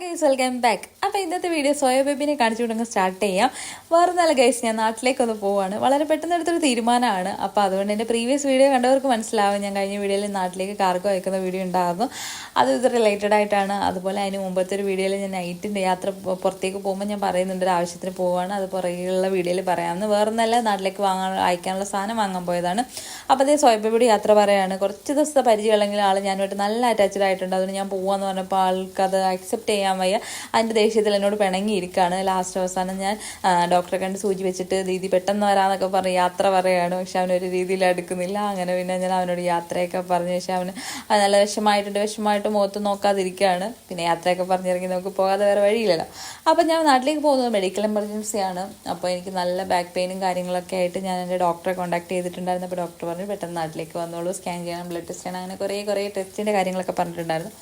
Guys welcome back അപ്പോൾ ഇന്നത്തെ video soya ബേബിനെ കാണിച്ചു കൊടുങ്ങ് സ്റ്റാർട്ട് ചെയ്യാം. വേറെ നല്ല ഗൈസ് ഞാൻ നാട്ടിലേക്കൊന്ന് പോവാണ്. വളരെ പെട്ടെന്ന് എടുത്തൊരു തീരുമാനമാണ്. അപ്പോൾ അതുകൊണ്ട് എന്റെ പ്രീവിയസ് വീഡിയോ കണ്ടവർക്ക് മനസ്സിലാവും. ഞാൻ കഴിഞ്ഞ വീഡിയോയിൽ നാട്ടിലേക്ക് കാർഗോ അയക്കുന്ന വീഡിയോ ഉണ്ടായിരുന്നു. അത് ഇത് റിലേറ്റഡ് ആയിട്ടാണ്. അതുപോലെ അതിന് മുമ്പത്തെ ഒരു വീഡിയോയിൽ ഞാൻ നൈറ്റിന്റെ യാത്ര പുറത്തേക്ക് പോകുമ്പോൾ ഞാൻ പറയുന്നുണ്ട് ഒരു ആവശ്യത്തിന് പോവാണ്. അത് പുറകെയുള്ള വീഡിയോയിൽ പറയാമെന്ന്. വേറെ നല്ല നാട്ടിലേക്ക് വാങ്ങാൻ അയക്കാനുള്ള സാധനം വാങ്ങാൻ പോയതാണ്. അപ്പോൾ അതേ സോയ ബേബിയുടെ യാത്ര പറയാണ്. കുറച്ച് ദിവസത്തെ പരിചയമുള്ളെങ്കിൽ ആൾ ഞാനുമായിട്ട് നല്ല അറ്റാച്ച്ഡ് ആയിട്ടുണ്ട്. അതുകൊണ്ട് ഞാൻ പോവാന്ന് പറഞ്ഞപ്പോൾ ആൾക്ക് അത് അക്സെപ്റ്റ് ചെയ്യാൻ വയ്യ. അതിന്റെ ദേഷ്യത്തിൽ എന്നോട് പിണങ്ങിയിരിക്കുകയാണ് ലാസ്റ്റ് അവസാനം ഞാൻ ഡോക്ടറെ കണ്ട് സൂചി വെച്ചിട്ട് ദീദി പെട്ടെന്ന് വരാന്നൊക്കെ പറഞ്ഞ് യാത്ര പറയുകയാണ് പക്ഷെ അവനൊരു രീതിയിൽ എടുക്കുന്നില്ല അങ്ങനെ പിന്നെ ഞാൻ അവനോട് യാത്രയൊക്കെ പറഞ്ഞു. പക്ഷെ അവന് നല്ല വിഷമായിട്ടുണ്ട് വിഷമായിട്ട് മുഖത്ത് നോക്കാതിരിക്കുകയാണ് പിന്നെ യാത്രയൊക്കെ പറഞ്ഞിറങ്ങി നമുക്ക് പോകാതെ വേറെ വഴിയില്ലല്ലോ. അപ്പം ഞാൻ നാട്ടിലേക്ക് പോകുന്നത് മെഡിക്കൽ എമർജൻസി ആണ്. അപ്പോൾ എനിക്ക് നല്ല ബാക്ക് പെയിനും കാര്യങ്ങളൊക്കെ ആയിട്ട് ഞാൻ എന്റെ ഡോക്ടറെ കോൺടാക്ട് ചെയ്തിട്ടുണ്ടായിരുന്നു. അപ്പോൾ ഡോക്ടർ പറഞ്ഞു പെട്ടെന്ന് നാട്ടിലേക്ക് വന്നോളൂ. സ്കാൻ ചെയ്യണം ബ്ലഡ് ടെസ്റ്റ് ചെയ്യണം. അങ്ങനെ കുറേ കുറേ ടെസ്റ്റിന്റെ കാര്യങ്ങളൊക്കെ പറഞ്ഞിട്ടുണ്ടായിരുന്നു.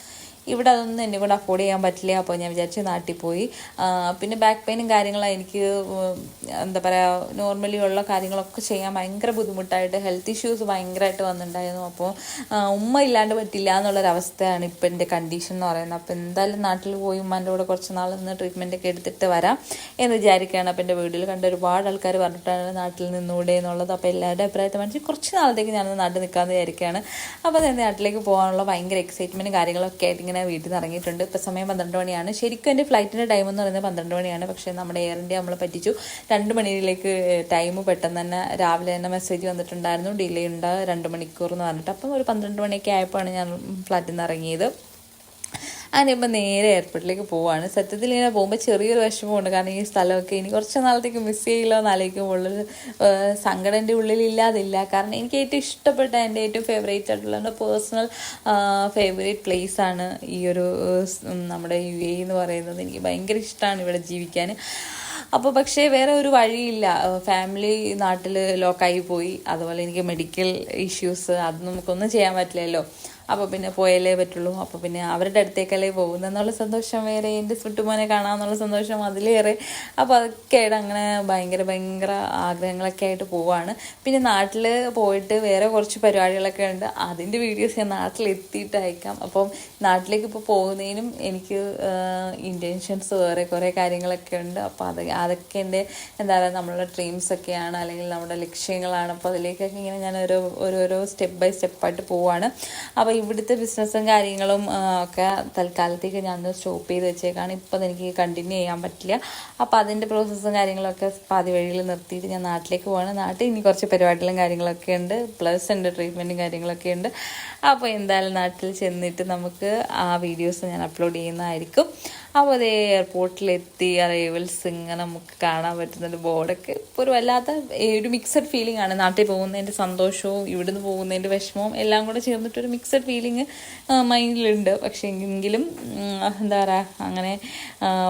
ഇവിടെ അതൊന്നും എന്നെ കൊണ്ട് അഫോർഡ് ചെയ്യാൻ പറ്റില്ല. അപ്പോൾ ഞാൻ വിചാരിച്ച് നാട്ടിൽ പോയി. പിന്നെ ബാക്ക് പെയിനും കാര്യങ്ങളും എനിക്ക് എന്താ പറയുക നോർമലി ഉള്ള കാര്യങ്ങളൊക്കെ ചെയ്യാൻ ഭയങ്കര ബുദ്ധിമുട്ടായിട്ട് ഹെൽത്ത് ഇഷ്യൂസ് ഭയങ്കരമായിട്ട് വന്നിട്ടുണ്ടായിരുന്നു. അപ്പോൾ ഉമ്മ ഇല്ലാണ്ട് പറ്റില്ല എന്നുള്ളൊരവസ്ഥയാണ് ഇപ്പം എന്റെ കണ്ടീഷൻ എന്ന് പറയുന്നത്. അപ്പോൾ എന്തായാലും നാട്ടിൽ പോയി ഉമ്മാന്റെ കൂടെ കുറച്ച് നാൾ നിന്ന് ട്രീറ്റ്മെന്റ് ഒക്കെ എടുത്തിട്ട് വരാം എന്ന് വിചാരിക്കുകയാണ്. അപ്പോൾ എന്റെ വീട്ടിൽ കണ്ട ഒരുപാട് ആൾക്കാർ പറഞ്ഞിട്ടാണ് നാട്ടിൽ നിന്നൂടെ എന്നുള്ളത്. അപ്പോൾ എല്ലാവരുടെ അഭിപ്രായത്തെ മനസ്സിൽ കുറച്ച് നാളത്തേക്ക് ഞാൻ നാട്ടിൽ നിൽക്കാമെന്ന് വിചാരിക്കുകയാണ്. അപ്പോൾ തന്നെ നാട്ടിലേക്ക് പോകാനുള്ള ഭയങ്കര എക്സൈറ്റ്മെന്റും കാര്യങ്ങളൊക്കെ ആയിട്ട് ഇങ്ങനെ വീട്ടിൽ നിന്ന് ഇറങ്ങിയിട്ടുണ്ട്. ഇപ്പോൾ സമയം പന്ത്രണ്ട് മണിയാണ്. ശരിക്കും എന്റെ ഫ്ലൈറ്റിന്റെ ടൈം എന്ന് പറയുന്നത് പന്ത്രണ്ട് മണിയാണ്. പക്ഷേ നമ്മുടെ എയർ ഇന്ത്യ നമ്മൾ പറ്റിച്ചു. രണ്ട് മണിയിലേക്ക് ടൈം പെട്ടെന്ന് തന്നെ രാവിലെ തന്നെ മെസ്സേജ് വന്നിട്ടുണ്ടായിരുന്നു. ഡിലേ ഉണ്ട്. രണ്ട് മണിക്കൂർ എന്ന് പറഞ്ഞിട്ട്. അപ്പം ഒരു പന്ത്രണ്ട് മണിയൊക്കെ ആയപ്പോഴാണ് ഞാൻ ഫ്ലാറ്റിൽ നിന്ന് ഇറങ്ങിയത്. അങ്ങനെ ഇപ്പം നേരെ എയർപോർട്ടിലേക്ക് പോവാണ്. സത്യത്തിൽ ഇങ്ങനെ പോകുമ്പോൾ ചെറിയൊരു വിഷമമുണ്ട്. കാരണം ഈ സ്ഥലമൊക്കെ ഇനി കുറച്ച് നാളത്തേക്ക് മിസ് ചെയ്യില്ലോ എന്ന് ആലോചിക്കുമ്പോഴുള്ളൊരു സങ്കടം എന്റെ ഉള്ളിൽ ഇല്ലാതില്ല. കാരണം എനിക്ക് ഏറ്റവും ഇഷ്ടപ്പെട്ട എന്റെ ഏറ്റവും ഫേവറേറ്റ് ആയിട്ടുള്ള എന്റെ പേഴ്സണൽ ഫേവറേറ്റ് പ്ലേസ് ആണ് ഈ ഒരു നമ്മുടെ യു എ എന്ന് പറയുന്നത്. എനിക്ക് ഭയങ്കര ഇഷ്ടമാണ് ഇവിടെ ജീവിക്കാൻ. അപ്പോൾ പക്ഷേ വേറെ ഒരു വഴിയില്ല. ഫാമിലി നാട്ടിൽ ലോക്കായി പോയി. അതുപോലെ എനിക്ക് മെഡിക്കൽ ഇഷ്യൂസ് അത് നമുക്കൊന്നും ചെയ്യാൻ പറ്റില്ലല്ലോ. അപ്പോൾ പിന്നെ പോയാലേ പറ്റുള്ളൂ. അപ്പോൾ പിന്നെ അവരുടെ അടുത്തേക്കല്ലേ പോകുന്നെന്നുള്ള സന്തോഷം വേറെ എന്റെ സുട്ടുമോനെ കാണാമെന്നുള്ള സന്തോഷം അതിലേറെ. അപ്പോൾ അതൊക്കെയായിട്ട് അങ്ങനെ ഭയങ്കര ഭയങ്കര ആഗ്രഹങ്ങളൊക്കെ ആയിട്ട് പോവാണ്. പിന്നെ നാട്ടിൽ പോയിട്ട് വേറെ കുറച്ച് പരിപാടികളൊക്കെ ഉണ്ട്. അതിന്റെ വീഡിയോസ് ഞാൻ നാട്ടിലെത്തിയിട്ട് അയക്കാം അപ്പം നാട്ടിലേക്ക് ഇപ്പോൾ പോകുന്നതിനും എനിക്ക് ഇന്റൻഷൻസ് വേറെ കുറേ കാര്യങ്ങളൊക്കെ ഉണ്ട്. അപ്പോൾ അത് അതൊക്കെ എന്റെ എന്താ പറയുക നമ്മളുടെ ഡ്രീംസ് ഒക്കെയാണ്. അല്ലെങ്കിൽ നമ്മുടെ ലക്ഷ്യങ്ങളാണ്. അപ്പോൾ അതിലേക്കൊക്കെ ഇങ്ങനെ ഞാൻ ഓരോ ഓരോരോ സ്റ്റെപ്പ് ബൈ സ്റ്റെപ്പായിട്ട് പോവാണ്. അപ്പോൾ ഇവിടുത്തെ ബിസിനസ്സും കാര്യങ്ങളും ഒക്കെ തൽക്കാലത്തേക്ക് ഞാൻ സ്റ്റോപ്പ് ചെയ്ത് വെച്ചേക്കാണ്. ഇപ്പം എനിക്ക് കണ്ടിന്യൂ ചെയ്യാൻ പറ്റില്ല. അപ്പോൾ അതിന്റെ പ്രോസസ്സും കാര്യങ്ങളൊക്കെ പാതി വഴിയിൽ നിർത്തിയിട്ട് ഞാൻ നാട്ടിലേക്ക് പോവാണ്. നാട്ടിൽ ഇനി കുറച്ച് പരിപാടികളും കാര്യങ്ങളൊക്കെ ഉണ്ട്. പ്ലസ് ഉണ്ട് ട്രീറ്റ്മെന്റും കാര്യങ്ങളൊക്കെ ഉണ്ട്. അപ്പോൾ എന്തായാലും നാട്ടിൽ ചെന്നിട്ട് നമുക്ക് ആ വീഡിയോസ് ഞാൻ അപ്ലോഡ് ചെയ്യുന്നതായിരിക്കും. അപ്പോൾ അതേ എയർപോർട്ടിലെത്തി അറൈവൽസ് ഇങ്ങനെ നമുക്ക് കാണാൻ പറ്റുന്നുണ്ട്. ബോർഡൊക്കെ ഇപ്പോൾ ഒരു വല്ലാത്ത ഒരു മിക്സഡ് ഫീലിംഗ് ആണ്. നാട്ടിൽ പോകുന്നതിന്റെ സന്തോഷവും ഇവിടുന്ന് പോകുന്നതിന്റെ വിഷമവും എല്ലാം കൂടെ ചേർന്നിട്ട് ഒരു മിക്സഡ് ഫീലിംഗ് മൈൻഡിലുണ്ട് പക്ഷേ എങ്കിലും എന്താ പറയുക അങ്ങനെ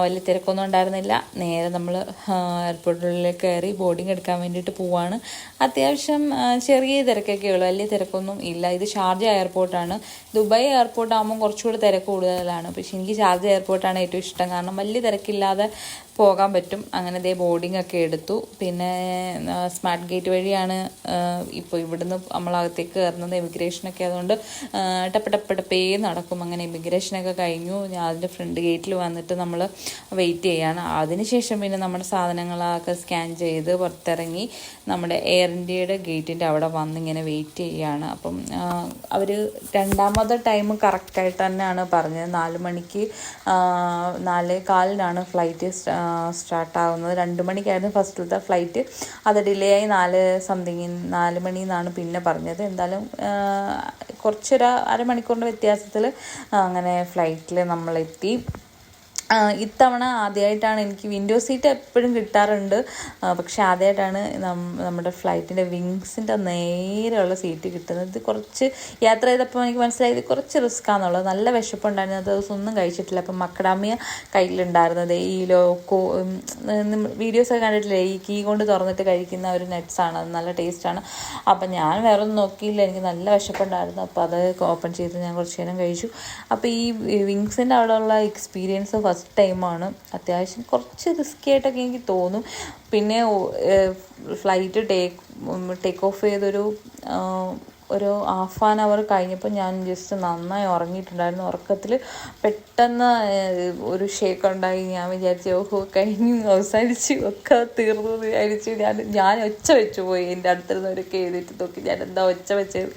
വലിയ തിരക്കൊന്നും ഉണ്ടായിരുന്നില്ല. നേരെ നമ്മൾ എയർപോർട്ടിലേക്ക് കയറി ബോർഡിംഗ് എടുക്കാൻ വേണ്ടിയിട്ട് പോവാണ്. അത്യാവശ്യം ചെറിയ തിരക്കൊക്കെ ഉള്ളൂ. വലിയ തിരക്കൊന്നും ഇല്ല. ഇത് ഷാർജ എയർപോർട്ടാണ് ദുബായ് എയർപോർട്ട് ആകുമ്പോൾ കുറച്ചുകൂടി തിരക്ക് കൂടുതലാണ്. പക്ഷേ എനിക്ക് ഷാർജ എയർപോർട്ടാണ് ഏറ്റവും ഇഷ്ടം. കാരണം വലിയ തിരക്കില്ലാതെ പോകാൻ പറ്റും. അങ്ങനെ ദേ ബോർഡിംഗ് ഒക്കെ എടുത്തു. പിന്നെ സ്മാർട്ട് ഗേറ്റ് വഴിയാണ് ഇപ്പോൾ ഇവിടുന്ന് നമ്മളകത്തേക്ക് കയറുന്നത് ഇമിഗ്രേഷനൊക്കെ അതുകൊണ്ട് ടപ്പടപ്പടപ്പേ ടപ്പ ടപ്പ ടപ്പേ നടക്കും. അങ്ങനെ ഇമിഗ്രേഷനൊക്കെ കഴിഞ്ഞു. അതിന്റെ ഫ്രണ്ട് ഗേറ്റിൽ വന്നിട്ട് നമ്മൾ വെയിറ്റ് ചെയ്യാണ്. അതിനുശേഷം പിന്നെ നമ്മുടെ സാധനങ്ങളൊക്കെ സ്കാൻ ചെയ്ത് പുറത്തിറങ്ങി നമ്മുടെ എയർ ഇന്ത്യയുടെ ഗേറ്റിന്റെ അവിടെ വന്ന് ഇങ്ങനെ വെയിറ്റ് ചെയ്യുകയാണ് അപ്പം അവർ രണ്ടാമത്തെ ടൈം കറക്റ്റായിട്ട് തന്നെയാണ് പറഞ്ഞത്. നാല് മണിക്ക് നാല് കാലിനാണ് ഫ്ലൈറ്റ് സ്റ്റാർട്ടാകുന്നത് രണ്ട് മണിക്കായിരുന്നു ഫസ്റ്റിലത്തെ ഫ്ലൈറ്റ് അത് ഡിലേ ആയി നാല് സംതിങ് നാല് മണി എന്നാണ് പിന്നെ പറഞ്ഞത്. എന്തായാലും കുറച്ചൊരു അരമണിക്കൂറിന്റെ വ്യത്യാസത്തിൽ അങ്ങനെ ഫ്ലൈറ്റിൽ നമ്മളെത്തി. ഇത്തവണ ആദ്യമായിട്ടാണ് എനിക്ക് വിൻഡോ സീറ്റ് എപ്പോഴും കിട്ടാറുണ്ട്. പക്ഷേ ആദ്യമായിട്ടാണ് നമ്മുടെ ഫ്ലൈറ്റിന്റെ വിങ്സിന്റെ നേരെയുള്ള സീറ്റ് കിട്ടുന്നത്. കുറച്ച് യാത്ര ചെയ്തപ്പോൾ എനിക്ക് മനസ്സിലായത് കുറച്ച് റിസ്ക് ആണെന്നുള്ളത്. നല്ല വിശപ്പുണ്ടായിരുന്നു. അത് ഒന്നും കഴിച്ചിട്ടില്ല. അപ്പം മക്കടാമിയ കയ്യിലുണ്ടായിരുന്നത്. ഈ ലോക്കോ വീഡിയോസൊക്കെ കണ്ടിട്ടില്ല? ഈ കീ കൊണ്ട് തുറന്നിട്ട് കഴിക്കുന്ന ഒരു നെറ്റ്സാണ് അത് നല്ല ടേസ്റ്റാണ് അപ്പം ഞാൻ വേറെ ഒന്നും നോക്കിയില്ല. എനിക്ക് നല്ല വിശപ്പുണ്ടായിരുന്നു. അപ്പോൾ അത് ഓപ്പൺ ചെയ്ത് ഞാൻ കുറച്ച് നേരം കഴിച്ചു. അപ്പോൾ ഈ വിങ്സിന്റെ അവിടെയുള്ള എക്സ്പീരിയൻസ് ഫസ്റ്റ് ടൈമാണ് അത്യാവശ്യം കുറച്ച് റിസ്ക്കി ആയിട്ടൊക്കെ എനിക്ക് തോന്നും. പിന്നെ ഫ്ലൈറ്റ് ടേക്ക് ടേക്ക് ഓഫ് ചെയ്തൊരു ഒരു ഹാഫ് ആൻ അവർ കഴിഞ്ഞപ്പോൾ ഞാൻ ജസ്റ്റ് നന്നായി ഉറങ്ങിയിട്ടുണ്ടായിരുന്നു. ഉറക്കത്തിൽ പെട്ടെന്ന് ഒരു ഷേക്ക് ഉണ്ടായി. ഞാൻ വിചാരിച്ചു ഓഹോ കഴിഞ്ഞു അവസാനിച്ചു ഒക്കെ തീർന്നു വിചാരിച്ചു ഞാൻ ഞാൻ ഒച്ച വെച്ചു പോയി. എന്റെ അടുത്തിരുന്നവരൊക്കെ എഴുതിയിട്ട് നോക്കി. ഞാൻ എന്താ ഒച്ച വെച്ചത്?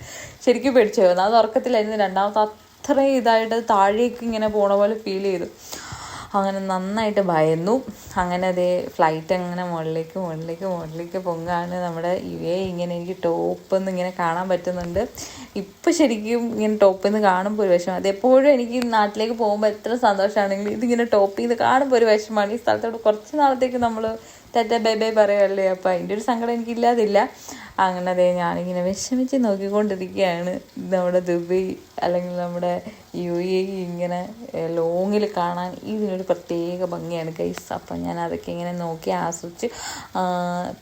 ശരിക്കും പേടിച്ചു പോയിരുന്നു അത് ഉറക്കത്തിലായിരുന്നു. രണ്ടാമത്തെ അത്രയും ഇതായിട്ട് താഴേക്ക് ഇങ്ങനെ പോണ പോലെ ഫീൽ ചെയ്തു. അങ്ങനെ നന്നായിട്ട് ഭയന്നു. അങ്ങനെ അതേ ഫ്ലൈറ്റ് അങ്ങനെ മുകളിലേക്ക് മുകളിലേക്ക് മുകളിലേക്ക് പൊങ്ങാണ്. നമ്മുടെ യു എ ഇങ്ങനെ എനിക്ക് ടോപ്പ് നിന്ന് ഇങ്ങനെ കാണാൻ പറ്റുന്നുണ്ട്. ഇപ്പം ശരിക്കും ഇങ്ങനെ ടോപ്പിൽ നിന്ന് കാണുമ്പോൾ ഒരു വിഷമം. അതെപ്പോഴും എനിക്ക് നാട്ടിലേക്ക് പോകുമ്പോൾ എത്ര സന്തോഷമാണെങ്കിലും ഇതിങ്ങനെ ടോപ്പിൽ നിന്ന് കാണുമ്പോൾ ഒരു വിഷമമാണ്. ഈ സ്ഥലത്തോട് കുറച്ച് നാളത്തേക്ക് നമ്മൾ ടാറ്റ ബൈ ബൈ പറയുമല്ലേ അപ്പോൾ അതിന്റെ ഒരു സങ്കടം എനിക്കില്ലാതില്ല. അങ്ങനെ അതേ ഞാനിങ്ങനെ വിഷമിച്ച് നോക്കിക്കൊണ്ടിരിക്കുകയാണ്. നമ്മുടെ ദുബൈ അല്ലെങ്കിൽ നമ്മുടെ യു എ ഇങ്ങനെ ലോങ്ങിൽ കാണാൻ ഇതിനൊരു പ്രത്യേക ഭംഗിയാണ് കൈസ് അപ്പം ഞാൻ അതൊക്കെ ഇങ്ങനെ നോക്കി ആസ്വദിച്ച്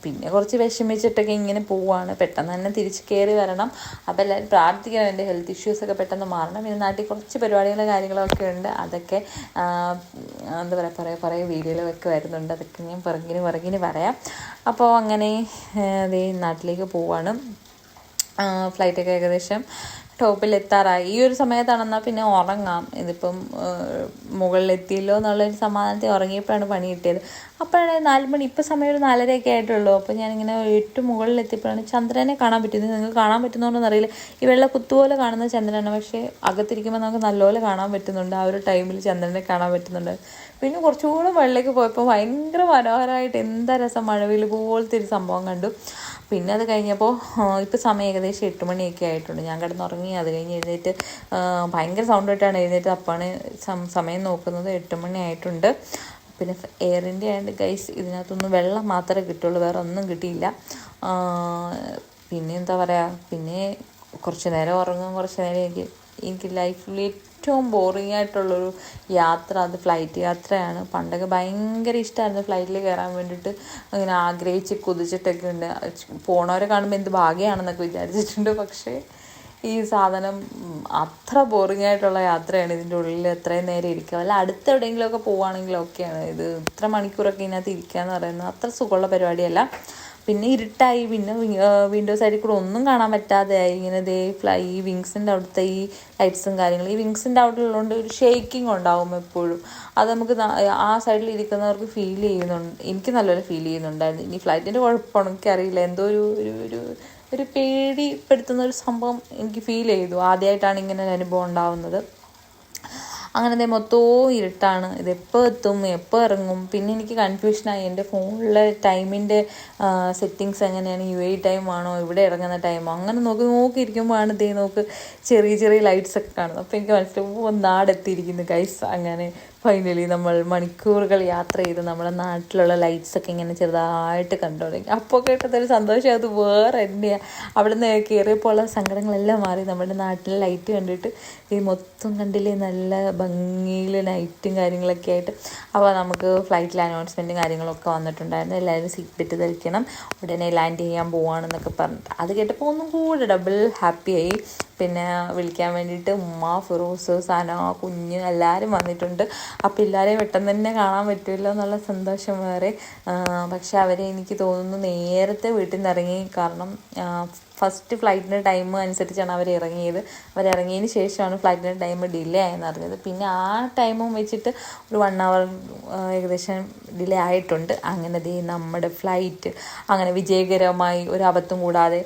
പിന്നെ കുറച്ച് വിഷമിച്ചിട്ടൊക്കെ ഇങ്ങനെ പോവാണ്. പെട്ടെന്ന് തന്നെ തിരിച്ച് കയറി വരണം. അപ്പോൾ എല്ലാവരും പ്രാർത്ഥിക്കണം എന്റെ ഹെൽത്ത് ഇഷ്യൂസൊക്കെ പെട്ടെന്ന് മാറണം. പിന്നെ നാട്ടിൽ കുറച്ച് പരിപാടികളും കാര്യങ്ങളൊക്കെ ഉണ്ട്. അതൊക്കെ എന്താ പറയുക പറയുക പറയുക വീഡിയോകളൊക്കെ വരുന്നുണ്ട്. അതൊക്കെ ഞാൻ പിറകിന് പിറകിന് പറയാം. അപ്പോൾ അങ്ങനെ അതേ നാട്ടിലേക്ക് പോവാണ്. ഫ്ലൈറ്റൊക്കെ ഏകദേശം ടോപ്പിൽ എത്താറായി. ഈ ഒരു സമയത്താണെന്നാൽ പിന്നെ ഉറങ്ങാം. ഇതിപ്പം മുകളിൽ മുകളിലെത്തിയല്ലോ എന്നുള്ളൊരു സമാധാനത്തിൽ ഉറങ്ങിയപ്പോഴാണ് പണി കിട്ടിയത്. അപ്പോഴാണ് നാല് മണി ഇപ്പം സമയം ഒരു നാലരയൊക്കെ ആയിട്ടുള്ളൂ. അപ്പോൾ ഞാനിങ്ങനെ ഏറ്റവും മുകളിലെത്തിയപ്പോഴാണ് ചന്ദ്രനെ കാണാൻ പറ്റുന്നത് നിങ്ങൾക്ക് കാണാൻ പറ്റുന്നോണ്ടെന്ന് അറിയില്ല. ഈ വെള്ള കുത്തുപോലെ കാണുന്ന ചന്ദ്രനാണ്. പക്ഷേ അകത്തിരിക്കുമ്പോൾ നമുക്ക് നല്ലപോലെ കാണാൻ പറ്റുന്നുണ്ട്. ആ ഒരു ടൈമിൽ ചന്ദ്രനെ കാണാൻ പറ്റുന്നുണ്ട്. പിന്നെ കുറച്ചുകൂടെ വെള്ളേക്ക് പോയപ്പോൾ ഭയങ്കര മനോഹരമായിട്ട് എന്താ രസം മഴവിൽ പോലത്തെ ഒരു സംഭവം കണ്ടു. പിന്നെ അത് കഴിഞ്ഞപ്പോൾ ഇപ്പോൾ സമയം ഏകദേശം എട്ട് മണിയൊക്കെ ആയിട്ടുണ്ട്. ഞാൻ കിടന്നുറങ്ങി അത് കഴിഞ്ഞ് എഴുന്നേറ്റ് ഭയങ്കര സൗണ്ടായിട്ടാണ് എഴുന്നേറ്റ് അപ്പാണ് സമയം നോക്കുന്നത്. എട്ട് മണി ആയിട്ടുണ്ട്. പിന്നെ എയറിന്റെ ആയതുകൊണ്ട് ഗൈസ് ഇതിനകത്തൊന്നും വെള്ളം മാത്രമേ കിട്ടുള്ളൂ. വേറെ ഒന്നും കിട്ടിയില്ല. പിന്നെ എന്താ പറയുക പിന്നെ കുറച്ച് നേരം ഉറങ്ങും കുറച്ച് നേരം എനിക്ക് എനിക്ക് ലൈഫിൽ ഏറ്റവും ബോറിംഗ് ആയിട്ടുള്ളൊരു യാത്ര അത് ഫ്ലൈറ്റ് യാത്രയാണ്. പണ്ടൊക്കെ ഭയങ്കര ഇഷ്ടമായിരുന്നു ഫ്ലൈറ്റിൽ കയറാൻ വേണ്ടിയിട്ട്. അങ്ങനെ ആഗ്രഹിച്ച് കുതിച്ചിട്ടൊക്കെ ഉണ്ട്. പോണവരെ കാണുമ്പോൾ എന്ത് ഭാഗ്യമാണെന്നൊക്കെ വിചാരിച്ചിട്ടുണ്ട്. പക്ഷേ ഈ സാധനം അത്ര ബോറിംഗ് ആയിട്ടുള്ള യാത്രയാണ് ഇതിന്റെ ഉള്ളിൽ എത്രയും നേരം ഇരിക്കുക. അല്ല അടുത്ത് എവിടെയെങ്കിലുമൊക്കെ പോവുകയാണെങ്കിലും ഒക്കെയാണ് ഇത് ഇത്ര മണിക്കൂറൊക്കെ ഇതിനകത്ത് ഇരിക്കുക എന്ന് പറയുന്നത്. അത്ര സുഖമുള്ള പരിപാടിയല്ല. പിന്നെ ഇരുട്ടായി. പിന്നെ വിൻഡോ സൈഡിൽ കൂടെ ഒന്നും കാണാൻ പറ്റാതെ ആയി. ഇങ്ങനെ ദേ ഫ്ലൈ ഈ വിങ്സിന്റെ അവിടുത്തെ ഈ ലൈറ്റ്സും കാര്യങ്ങളും. ഈ വിങ്സിന്റെ അവിടെ ഉള്ളതുകൊണ്ട് ഒരു ഷേക്കിംഗ് ഉണ്ടാവും എപ്പോഴും. അത് നമുക്ക് ആ സൈഡിൽ ഇരിക്കുന്നവർക്ക് ഫീൽ ചെയ്യുന്നുണ്ട്. എനിക്ക് നല്ലപോലെ ഫീൽ ചെയ്യുന്നുണ്ടായിരുന്നു. ഇനി ഫ്ലൈറ്റിന്റെ കുഴപ്പമാണോ എനിക്കറിയില്ല. എന്തോ ഒരു ഒരു ഒരു ഒരു പേടിപ്പെടുത്തുന്ന ഒരു സംഭവം എനിക്ക് ഫീൽ ചെയ്തു. ആദ്യമായിട്ടാണ് ഇങ്ങനെ അനുഭവം ഉണ്ടാവുന്നത്. അങ്ങനെ ദേ മൊത്തവും ഇരുട്ടാണ്. ഇത് എപ്പോൾ എത്തും? എപ്പോൾ ഇറങ്ങും? പിന്നെ എനിക്ക് കൺഫ്യൂഷനായി എന്റെ ഫോണിലെ ടൈമിന്റെ സെറ്റിങ്സ് എങ്ങനെയാണ്? യു എ ടൈം ആണോ? ഇവിടെ ഇറങ്ങുന്ന ടൈമോ അങ്ങനെ നോക്കി നോക്കിയിരിക്കുമ്പോഴാണ് ദേ നോക്ക് ചെറിയ ചെറിയ ലൈറ്റ്സ് ഒക്കെ കാണുന്നത്. അപ്പോൾ എനിക്ക് മനസ്സിലാവും നാടെത്തിയിരിക്കുന്നു. ഗൈസ് അങ്ങനെ ഫൈനലി നമ്മൾ മണിക്കൂറുകൾ യാത്ര ചെയ്ത് നമ്മുടെ നാട്ടിലുള്ള ലൈറ്റ്സ് ഒക്കെ ഇങ്ങനെ ചെറുതായിട്ട് കണ്ടു തുടങ്ങി. അപ്പോൾ കേട്ടതൊരു സന്തോഷം. അത് വേറെ തന്നെയാണ് അവിടെ നിന്ന് കയറിയപ്പോൾ ഉള്ള സങ്കടങ്ങളെല്ലാം മാറി. നമ്മുടെ നാട്ടിലെ ലൈറ്റ് കണ്ടിട്ട് ഈ മൊത്തം കണ്ടില്ലേ നല്ല ഭംഗിയിൽ നൈറ്റും കാര്യങ്ങളൊക്കെ ആയിട്ട്. അപ്പോൾ നമുക്ക് ഫ്ലൈറ്റിൽ അനൗൺസ്മെന്റും കാര്യങ്ങളൊക്കെ വന്നിട്ടുണ്ടായിരുന്നു. എല്ലാവരും സീറ്റ് ബെൽറ്റ് ധരിക്കണം. ഉടനെ ലാൻഡ് ചെയ്യാൻ പോവാണെന്നൊക്കെ പറഞ്ഞിട്ട്. അത് കേട്ടപ്പോൾ ഒന്നും കൂടെ ഡബിൾ ഹാപ്പിയായി പിന്നെ വിളിക്കാൻ വേണ്ടിയിട്ട് ഉമ്മ ഫിറോസ് സന കുഞ്ഞ് എല്ലാവരും വന്നിട്ടുണ്ട്. അപ്പോൾ എല്ലാവരെയും പെട്ടെന്ന് തന്നെ കാണാൻ പറ്റുമല്ലോ എന്നുള്ള സന്തോഷം വേറെ. പക്ഷെ അവരെ എനിക്ക് തോന്നുന്നു നേരത്തെ വീട്ടിൽ നിന്ന് ഇറങ്ങി കാരണം ഫസ്റ്റ് ഫ്ലൈറ്റിന്റെ ടൈം അനുസരിച്ചാണ് അവർ ഇറങ്ങിയത്. അവർ ഇറങ്ങിയതിന് ശേഷമാണ് ഫ്ലൈറ്റിന്റെ ടൈം ഡിലേ ആയെന്ന് അറിഞ്ഞത്. പിന്നെ ആ ടൈമും വെച്ചിട്ട് ഒരു വൺ അവർ ഏകദേശം ഡിലേ ആയിട്ടുണ്ട്. അങ്ങനെ ദേ നമ്മുടെ ഫ്ലൈറ്റ് അങ്ങനെ വിജയകരമായി ഒരു അബദ്ധം കൂടാതെ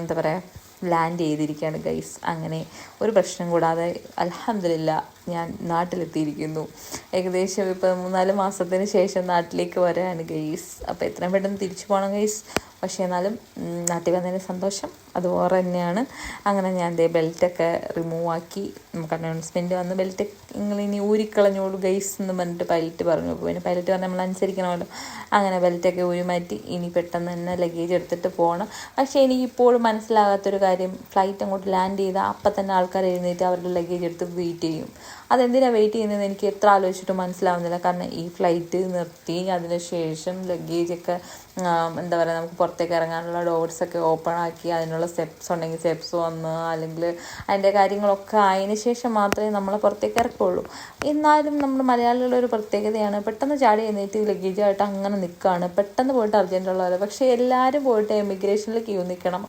എന്താ പറയുക ലാൻഡ് ചെയ്തിരിക്കുകയാണ് ഗൈസ് അങ്ങനെ ഒരു പ്രശ്നം കൂടാതെ അലഹമില്ല ഞാൻ നാട്ടിലെത്തിയിരിക്കുന്നു. ഏകദേശം ഇപ്പം മൂന്നാൽ മാസത്തിന് ശേഷം നാട്ടിലേക്ക് വരാണ് ഗെയ്സ് അപ്പോൾ എത്രയും പെട്ടെന്ന് തിരിച്ചു പോകണം ഗെയ്സ് പക്ഷേ എന്നാലും നാട്ടിൽ വന്നതിന് സന്തോഷം. അത് വേറെ തന്നെയാണ്. അങ്ങനെ ഞാൻ ദേ ബെൽറ്റൊക്കെ റിമൂവ് ആക്കി. നമുക്ക് അനൗൺസ്മെന്റ് വന്ന് ബെൽറ്റ് നിങ്ങൾ ഇനി ഊരിക്കളഞ്ഞോളൂ ഗൈസ് എന്ന് പറഞ്ഞിട്ട് പൈലറ്റ് പറഞ്ഞു. അപ്പോൾ പിന്നെ പൈലറ്റ് പറഞ്ഞാൽ നമ്മൾ അനുസരിക്കണമല്ലോ. അങ്ങനെ ബെൽറ്റൊക്കെ ഊരി മാറ്റി ഇനി പെട്ടെന്ന് തന്നെ ലഗേജ് എടുത്തിട്ട് പോകണം പക്ഷേ എനിക്ക് ഇപ്പോഴും മനസ്സിലാകാത്തൊരു കാര്യം ഫ്ലൈറ്റ് അങ്ങോട്ട് ലാൻഡ് ചെയ്താൽ അപ്പം തന്നെ ആൾക്കാർ എഴുന്നേറ്റ് അവരുടെ ലഗേജ് എടുത്ത് വെയിറ്റ് ചെയ്യും. അതെന്തിനാണ് വെയിറ്റ് ചെയ്യുന്നത് എനിക്ക് എത്ര ആലോചിച്ചിട്ട് മനസ്സിലാവുന്നില്ല. കാരണം ഈ ഫ്ലൈറ്റ് നിർത്തി അതിനുശേഷം ലഗേജൊക്കെ എന്താ പറയുക നമുക്ക് പുറത്തേക്ക് ഇറങ്ങാനുള്ള ഡോർസ് ഒക്കെ ഓപ്പൺ ആക്കി അതിനുള്ള സ്റ്റെപ്സ് ഉണ്ടെങ്കിൽ സ്റ്റെപ്സ് വന്ന് അല്ലെങ്കിൽ അതിന്റെ കാര്യങ്ങളൊക്കെ ആയതിനു ശേഷം മാത്രമേ നമ്മൾ പുറത്തേക്ക് ഇറക്കുള്ളൂ. എന്നാലും നമ്മൾ മലയാളികളുടെ ഒരു പ്രത്യേകതയാണ് പെട്ടെന്ന് ചാടി എഴുന്നേറ്റ് ലഗേജായിട്ട് അങ്ങനെ നിൽക്കുകയാണ്. പെട്ടെന്ന് പോയിട്ട് അർജന്റ് ഉള്ളവർ പക്ഷേ എല്ലാവരും പോയിട്ട് എമിഗ്രേഷനിൽ ക്യൂ നിൽക്കണം.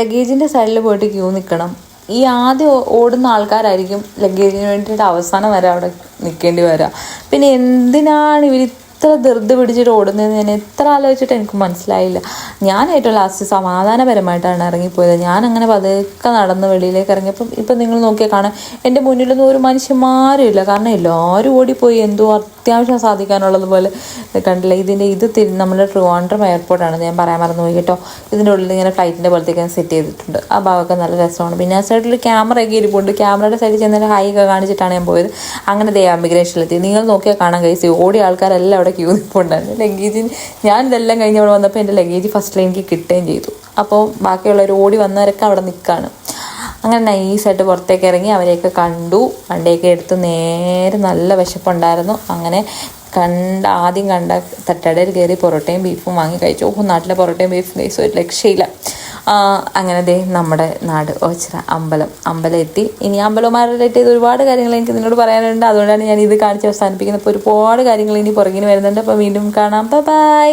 ലഗേജിന്റെ സൈഡിൽ പോയിട്ട് ക്യൂ നിൽക്കണം. ഈ ആദ്യം ഓടുന്ന ആൾക്കാരായിരിക്കും ലഗേജിന് വേണ്ടിയിട്ട് അവസാനം വരെ അവിടെ നിൽക്കേണ്ടി വരിക പിന്നെ എന്തിനാണ് ഇവർ ഇത്ര ധൃതി പിടിച്ചിട്ട് ഓടുന്നതെന്ന് ഞാൻ എത്ര ആലോചിച്ചിട്ട് എനിക്ക് മനസ്സിലായില്ല. ഞാൻ ഏറ്റവും ലാസ്റ്റ് സമാധാനപരമായിട്ടാണ് ഇറങ്ങിപ്പോയത്. ഞാൻ അങ്ങനെ പതുക്കെ നടന്ന് വെളിയിലേക്ക് ഇറങ്ങിയപ്പം ഇപ്പം നിങ്ങൾ നോക്കിയാൽ കാണാം എന്റെ മുന്നിലൊന്നും ഒരു മനുഷ്യന്മാരും ഇല്ല കാരണം എല്ലാവരും ഓടിപ്പോയി. എന്തോ അത്യാവശ്യം സാധിക്കാനുള്ളതുപോലെ കണ്ടില്ല. ഇതിന്റെ ഇത് തിരി നമ്മുടെ ട്രിവാൻഡ്രം എയർപോർട്ടാണ് ഞാൻ പറയാൻ മറന്നു പോയി കേട്ടോ. ഇതിന്റെ ഉള്ളിൽ ഇങ്ങനെ ഫ്ലൈറ്റിന്റെ പോലത്തേക്ക് സെറ്റ് ചെയ്തിട്ടുണ്ട്. ആ ഭാഗമൊക്കെ നല്ല രസമാണ്. പിന്നെ ആ സൈഡിൽ ക്യാമറ ഒക്കെ ഇരിപ്പുണ്ട്. ക്യാമറയുടെ സൈഡിൽ ചെന്നാൽ ഹൈ ഒക്കെ കാണിച്ചിട്ടാണ് ഞാൻ പോയത്. അങ്ങനെ ദേ ഇമിഗ്രേഷനിലെത്തി നിങ്ങൾ നോക്കിയാൽ കാണാൻ കഴിച്ചു ഓടിയ ആൾക്കാരെല്ലാം അവിടെ ക്യൂ നിൽപ്പുണ്ടായിരുന്നു ലഗേജ് ഞാൻ ഇതെല്ലാം കഴിഞ്ഞ് അവിടെ വന്നപ്പോൾ എന്റെ ലഗേജ് ഫസ്റ്റ് എനിക്ക് കിട്ടുകയും ചെയ്തു. അപ്പോൾ ബാക്കിയുള്ളവർ ഓടി വന്നവരൊക്കെ അവിടെ നിൽക്കുകയാണ് അങ്ങനെ നൈസായിട്ട് പുറത്തേക്ക് ഇറങ്ങി അവരെയൊക്കെ കണ്ടു. വണ്ടിയൊക്കെ എടുത്ത് നേരെ നല്ല വിശപ്പുണ്ടായിരുന്നു. അങ്ങനെ കണ്ട ആദ്യം കണ്ട തട്ടടയിൽ കയറി പൊറോട്ടയും ബീഫും വാങ്ങി കഴിച്ചു. ഓഹ് നാട്ടിലെ പൊറോട്ടയും ബീഫും കഴിച്ചു ഒരു രക്ഷയില്ല. അങ്ങനെ ദേ നമ്മുടെ നാട് ഓച്ചിറ അമ്പലം. അമ്പലം എത്തി ഇനി അമ്പലവുമായി റിലേറ്റ് ചെയ്ത് ഒരുപാട് കാര്യങ്ങൾ എനിക്ക് നിന്നോട് പറയാനുണ്ട്. അതുകൊണ്ടാണ് ഞാൻ ഇത് കാണിച്ച് അവസാനിപ്പിക്കുന്നത്. അപ്പോൾ ഒരുപാട് കാര്യങ്ങൾ ഇനി പുറകിന് വരുന്നുണ്ട്. അപ്പോൾ വീണ്ടും കാണാം. ബൈ